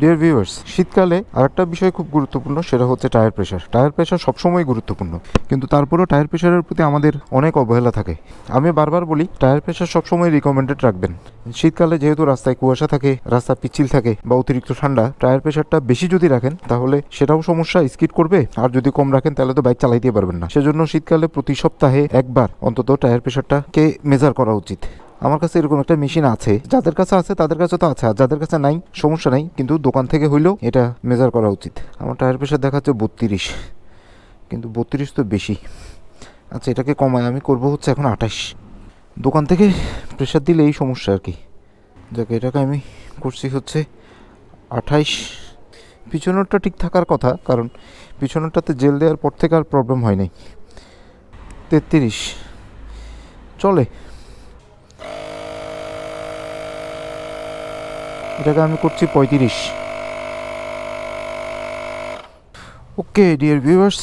Dear viewers শীতকালে আরেকটা বিষয় খুব গুরুত্বপূর্ণ, সেটা হচ্ছে টায়ার প্রেশার টায়ার প্রেশার সবসময় গুরুত্বপূর্ণ, কিন্তু তারপরেও টায়ার প্রেশারের প্রতি আমাদের অনেক অবহেলা থাকে। আমি বারবার বলি টায়ার প্রেশার সবসময় রিকমেন্ডেড রাখবেন। শীতকালে যেহেতু রাস্তায় কুয়াশা থাকে, রাস্তা পিচ্ছিল থাকে বা অতিরিক্ত ঠান্ডা টায়ার প্রেশারটা বেশি যদি রাখেন, তাহলে সেটাও সমস্যা স্কিড করবে। আর যদি কম রাখেন, তাহলে তো বাইক চালাইতে পারবেন না। সেজন্য শীতকালে প্রতি সপ্তাহে একবার অন্তত টায়ার প্রেশারটাকে মেজার করা উচিত। আমার কাছে এরকম একটা মেশিন আছে, যাদের কাছে আছে তাদের কাছে তো আছে, আর যাদের কাছে নাই, সমস্যা নাই, কিন্তু দোকান থেকে হইলেও এটা মেজার করা উচিত। আমার টায়ার প্রেশার দেখাচ্ছে বত্রিশ, কিন্তু বত্রিশ তো বেশি। আচ্ছা এটাকে কমায়, আমি করব হচ্ছে এখন আঠাশ। দোকান থেকে প্রেশার দিলে এই সমস্যা আর কি। যাকে, এটাকে আমি করছি হচ্ছে আঠাইশ পিছনেরটা ঠিক থাকার কথা, কারণ পিছনেরটাতে জেল দেওয়ার পর থেকে আর প্রবলেম হয় নাই। তেত্রিশ। চলে। এটাকে আমি করছি পঁয়ত্রিশ। Okay dear viewers